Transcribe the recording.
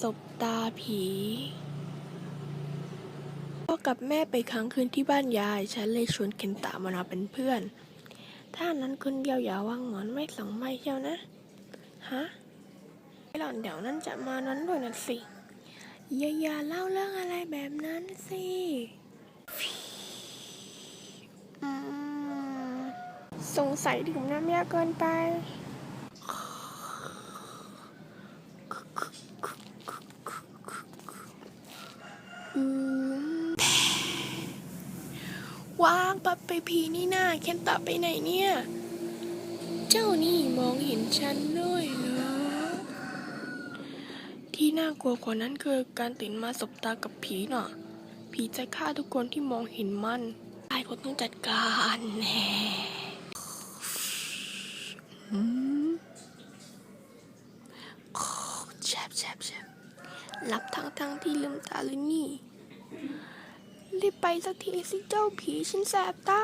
สบตาผี พ่อกับแม่ไปค้างคืนที่บ้านยาย ฉันเลยชวนเคนตะมานอนเป็นเพื่อน ถ้านั้นคนเดียวอย่าวางหมอนไม่สองใบเชียวนะ ฮะไอหล่อนเดี๋ยวนั้นจะมานอนด้วยนะสิ อย่าอย่าเล่าเรื่องอะไรแบบนั้นสิสงสัยดื่มน้ำเยอะเกินไป วางปับไปพีนี่หน้าเคนตะไปไหนเนี่ย เจ้านี่มองเห็นฉันด้วยเหรอที่น่ากลัวกว่านั้นคือการตื่นมาสบตากับผีน่ะ ผีจะฆ่าทุกคนที่มองเห็นมันตายก็ต้องจัดการแน่อืมแชบแชบแชบหลับทั้งทั้งที่ลืมตาเลยนี่ รีบไปสักทีสิเจ้าผีฉันแสบตา